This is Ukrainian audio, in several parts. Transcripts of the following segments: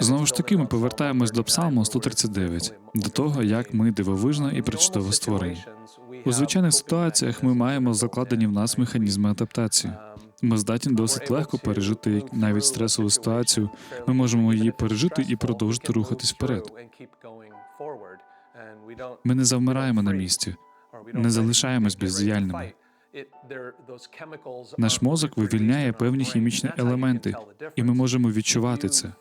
Знову ж таки, ми повертаємось до Псалму 139, до того, як ми дивовижно і причудово створені. У звичайних ситуаціях ми маємо закладені в нас механізми адаптації. Ми здатні досить легко пережити навіть стресову ситуацію. Ми можемо її пережити і продовжити рухатись вперед. Ми не завмираємо на місці, не залишаємось бездіяльними. Наш мозок вивільняє певні хімічні елементи, і ми можемо відчувати це.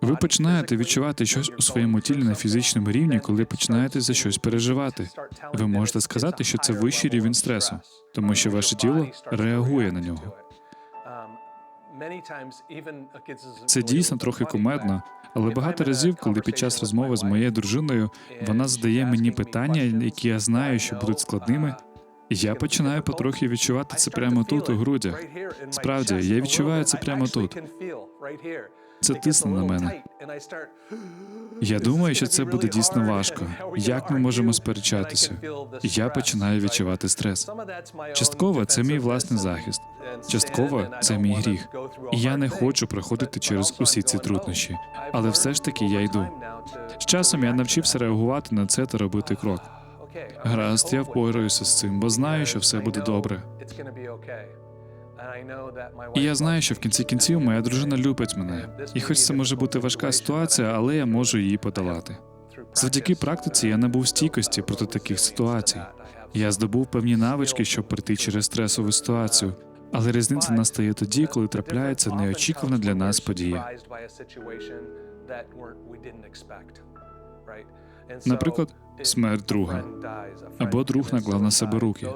Ви починаєте відчувати щось у своєму тілі на фізичному рівні, коли починаєте за щось переживати. Ви можете сказати, що це вищий рівень стресу, тому що ваше тіло реагує на нього. Це дійсно трохи кумедно, але багато разів, коли під час розмови з моєю дружиною вона задає мені питання, які я знаю, що будуть складними, я починаю потрохи відчувати це прямо тут, у грудях. Справді, я відчуваю це прямо тут. Це тисне на мене. Я думаю, що це буде дійсно важко. Як ми можемо сперечатися? Я починаю відчувати стрес. Частково це мій власний захист, частково це мій гріх. І я не хочу проходити через усі ці труднощі, але все ж таки я йду. З часом я навчився реагувати на це та робити крок. Гаразд, я впораюся з цим, бо знаю, що все буде добре. І я знаю, що в кінці кінців моя дружина любить мене. І хоч це може бути важка ситуація, але я можу її подолати. Завдяки практиці я набув стійкості проти таких ситуацій. Я здобув певні навички, щоб пройти через стресову ситуацію, але різниця настає тоді, коли трапляється неочікувана для нас подія. Наприклад, смерть друга або друг наклав на себе руки.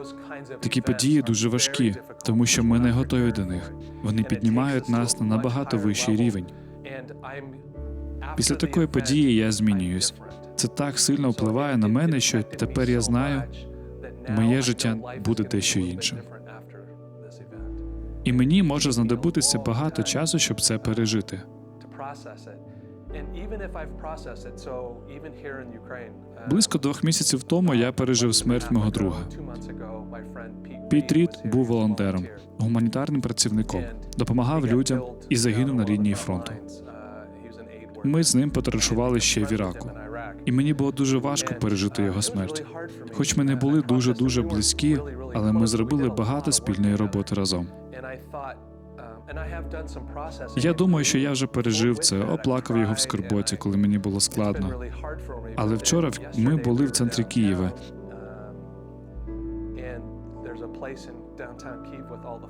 Такі події дуже важкі, тому що ми не готові до них. Вони піднімають нас на набагато вищий рівень. Після такої події я змінююсь. Це так сильно впливає на мене, що тепер я знаю, моє життя буде дещо іншим. І мені може знадобитися багато часу, щоб це пережити. Близько двох місяців тому я пережив смерть мого друга. Піт Рід був волонтером, гуманітарним працівником, допомагав людям і загинув на лінії фронту. Ми з ним потарашували ще в Іраку, і мені було дуже важко пережити його смерть. Хоч ми не були дуже дуже близькі, але ми зробили багато спільної роботи разом. Я думаю, що я вже пережив це, оплакав його в скорботі, коли мені було складно. Але вчора ми були в центрі Києва,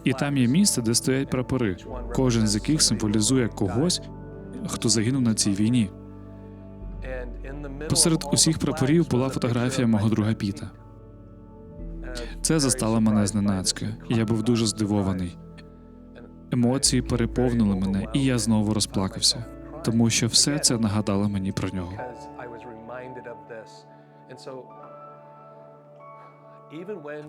і там є місце, де стоять прапори, кожен з яких символізує когось, хто загинув на цій війні. Посеред усіх прапорів була фотографія мого друга Піта. Це застало мене зненацька, я був дуже здивований. Емоції переповнили мене, і я знову розплакався, тому що все це нагадало мені про нього.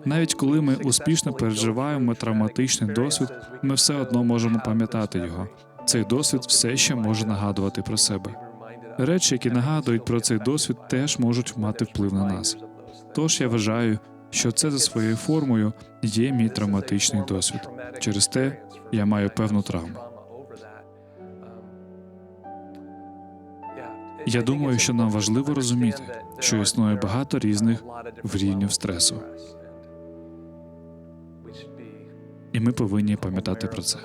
Навіть коли ми успішно переживаємо травматичний досвід, ми все одно можемо пам'ятати його. Цей досвід все ще може нагадувати про себе. Речі, які нагадують про цей досвід, теж можуть мати вплив на нас. Тож я вважаю, що це за своєю формою є мій травматичний досвід. Через те я маю певну травму. Я думаю, що нам важливо розуміти, що існує багато різних рівнів стресу, і ми повинні пам'ятати про це.